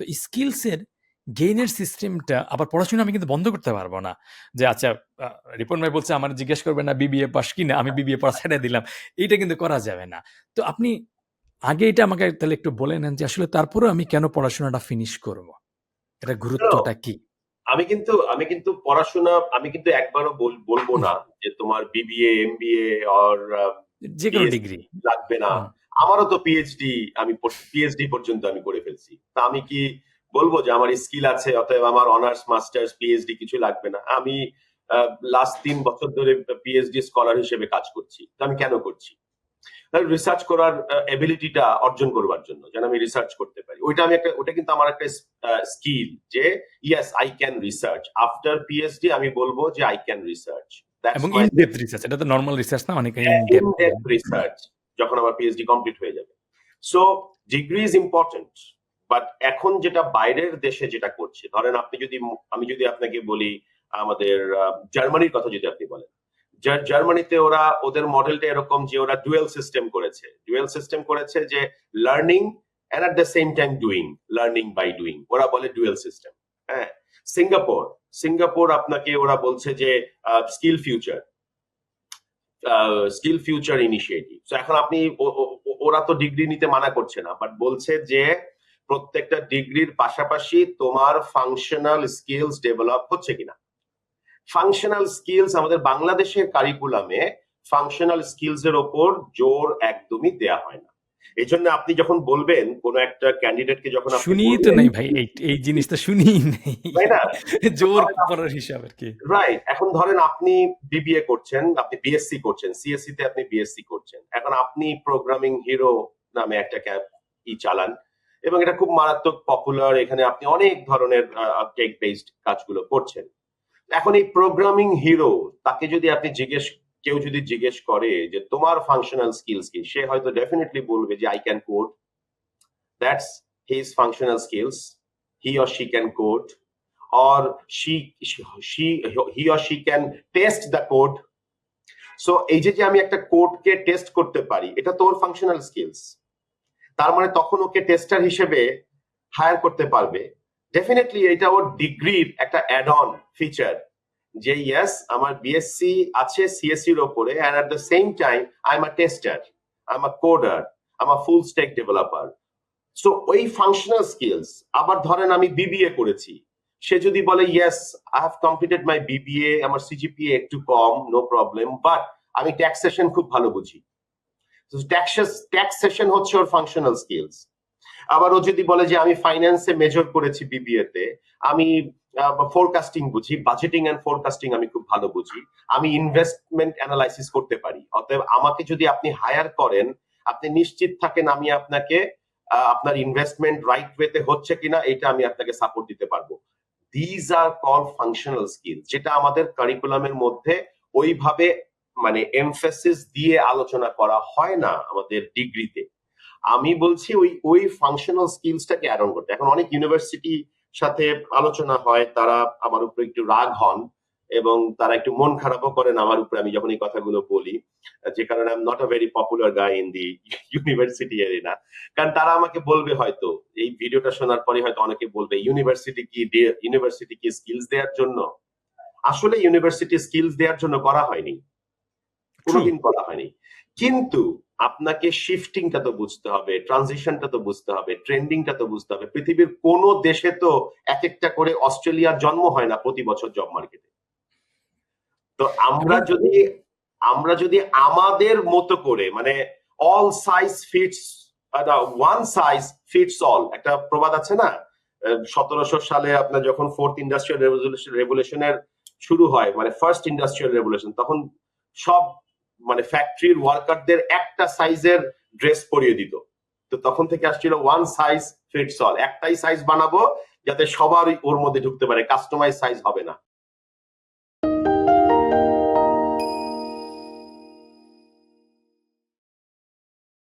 তো স্কিলসের গেইনের সিস্টেমটা আবার পড়াশোনা আমি কিন্তু বন্ধ করতে পারব না। যে আচ্ছা রিপন ভাই বলছে আমার জিজ্ঞেস করবেন না বিবিএ পাস কিনা আমি বিবিএ পড়া ছেড়ে দিলাম। এইটা কিন্তু করা যাবে না। তো আপনি আগে এটা আমাকে তাহলে একটু বলে নেন যে আসলে তারপরে আমি কেন পড়াশোনাটা ফিনিশ করব? এটা গুরুত্বটা কি? আমি কিন্তু আমি কিন্তু পড়াশোনা আমি কিন্তু একবারও বলব না যে তোমার বিবিএ এমবিএ আর যে কোনো ডিগ্রি লাগবে না। আমারও তো পিএইচডি আমি পিএইচডি পর্যন্ত আমি করে ফেলছি। তা আমি কি বলব যে আমার স্কিল আছে অতএব আমার অনার্স মাস্টার্স পিএইচডি কিছু লাগবে না। আমি লাস্ট তিন বছর ধরে পিএইচডি স্কলার হিসেবে কাজ করছি। তো আমি কেন করছি? রিসার্চ করার এবিলিটিটা অর্জন করবার জন্য যেন আমি রিসার্চ করতে পারি। ওইটা আমি একটা ওটা কিন্তু আমার একটা স্কিল যে yes I can research after PhD আমি বলব যে আই ক্যান রিসার্চ এবং ইন ডেপথ রিসার্চ এটা তো নর্মাল রিসার্চ না অনেক ইন ডেপথ research যখন আমার পিএইচডি কমপ্লিট হয়ে যাবে। So degree is important but এখন যেটা বাইরের দেশে যেটা করছে, ধরেন আপনি যদি, আমি যদি আপনাকে বলি, আমাদের জার্মানির কথা যদি আপনি বলেন জার্মানিতে ওরা, ওদের মডেলটা এরকম যে ওরা ডুয়েল সিস্টেম করেছে। ডুয়েল সিস্টেম করেছে যে learning and at the same time doing learning by doing ওরা বলে ডুয়েল সিস্টেম হ্যাঁ? সিঙ্গাপুর সিঙ্গাপুর আপনাকে ওরা বলছে যে skill future skill future initiative তো এখন আপনি ওরা তো ডিগ্রি নিতে মানা করছে না বাট বলছে যে প্রত্যেকটা ডিগ্রির পাশাপাশি তোমার ফাংশনাল স্কিলস ডেভেলপ হচ্ছে কিনা। ফাংশনাল স্কিলস আমাদের বাংলাদেশের কারিকুলামে ফাংশনাল স্কিলস এর ওপর জোর একদমই দেয়া হয় না। এই জন্য আপনি যখন বলবেন কোন একটা ক্যান্ডিডেটকে যখন শুনিই তো নেই ভাই এই জিনিসটা শুনিই নেই। তাই না? জোর করার হিসাব আর কি। রাইট এখন ধরেন আপনি বিবিএ করছেন আপনি বিএসসি করছেন সিএসসি তে আপনি বিএসসি করছেন। এখন আপনি প্রোগ্রামিং হিরো নামে একটা ক্যাব ই চালান এবং এটা খুব মারাত্মক পপুলার এখানে আপনি অনেক ধরনের টেক বেসড কাজগুলো করছেন। এখন এই প্রোগ্রামিং হিরো তাকে যদি আপনি জিজ্ঞেস কেউ যদি জিজ্ঞেস করে যে তোমার ফাংশনাল স্কিলস কি, সে হয়তো ডেফিনেটলি বলবে যে I can code that's his functional skills he or she can code or she she, he or she can test the code. So এই যে যে আমি একটা কোডকে টেস্ট করতে পারি, এটা তোর ফাংশনাল স্কিলস তার মানে তখন ওকে টেস্টার হিসেবে হায়ার করতে পারবে। ডেফিনেটলি এটা ওর ডিগ্রির একটা অ্যাড অন ফিচার যে ইয়েস আমার বিএসসি আছে সিএসসির ওপরে and at the same time I am a tester I am a coder I am a full stack developer so ওই ফাংশনাল স্কিলস আবার ধরেন আমি বিবিএ করেছি, সে যদি বলে yes I have completed my BBA আমার সিজিপিএ একটু কম নো প্রবলেম বাট আমি ট্যাক্সেশন খুব ভালো বুঝি। ট্যাক্সেশন হচ্ছে ওর ফাংশনাল স্কিলস আবার ও যদি বলে যে, আমি ফাইন্যান্সে মেজর করেছি বিবিএ তে, আমি ফোরকাস্টিং বুঝি বাজেটিং এন্ড ফোরকাস্টিং আমি খুব ভালো বুঝি। আমি ইনভেস্টমেন্ট অ্যানালাইসিস করতে পারি। অতএব আমাকে যদি আপনি হায়ার করেন, আপনি নিশ্চিত থাকেন আমি আপনাকে আপনার ইনভেস্টমেন্ট রাইট ওয়েতে হচ্ছে কিনা এটা আমি আপনাকে সাপোর্ট দিতে পারব। These are call functional skill যেটা আমাদের কারিকুলামের মধ্যে ওইভাবে মানে এমফেসিস দিয়ে আলোচনা করা হয় না আমাদের ডিগ্রিতে আমি বলছি ওই ওই ফাংশনাল স্কিলসটাকে অ্যাড অন করতে। এখন অনেক ইউনিভার্সিটি সাথে আলোচনা হয় তারা আমার উপরে একটু রাগ হন এবং তারা একটু মন খারাপও করেন আমার উপরে। আমি যখন এই কথাগুলো বলি যে কারণে I am not a very popular guy in the university arena কারণ তারা আমাকে বলবে হয়তো এই ভিডিওটা শোনার পরে হয়তো অনেকে বলবে ইউনিভার্সিটি কি ইউনিভার্সিটি কি স্কিলস দেওয়ার জন্য? আসলে ইউনিভার্সিটি স্কিলস দেওয়ার জন্য করা হয়নি। কোনোদিন করা হয়নি। কিন্তু আপনাকে শিফটিংটা তো বুঝতে হবে ট্রানজিশনটা তো বুঝতে হবে ট্রেন্ডিংটা তো বুঝতে হবে। পৃথিবীর কোন দেশে তো এক একটা করে অস্ট্রেলিয়ার জন্ম হয় না প্রতি বছর জব মার্কেটে তো আমরা যদি আমরা যদি আমাদের মতো করে মানে all size fits one size fits all একটা প্রবাদ আছে না? সতেরোশো সালে আপনার যখন ফোর্থ ইন্ডাস্ট্রিয়াল রেভলিউশন রেভলিউশনের শুরু হয় মানে ফার্স্ট ইন্ডাস্ট্রিয়াল রেভলিউশন তখন সব মানে ফ্যাক্টরির ওয়ার্কারদের একটা সাইজের ড্রেস পরিয়ে দিত। তো তখন থেকে আসছিল ওয়ান সাইজ ফিটস অল একটাই সাইজ বানাবো যাতে সবার ওর মধ্যে ঢুকতে পারে। কাস্টমাইজ সাইজ হবে না।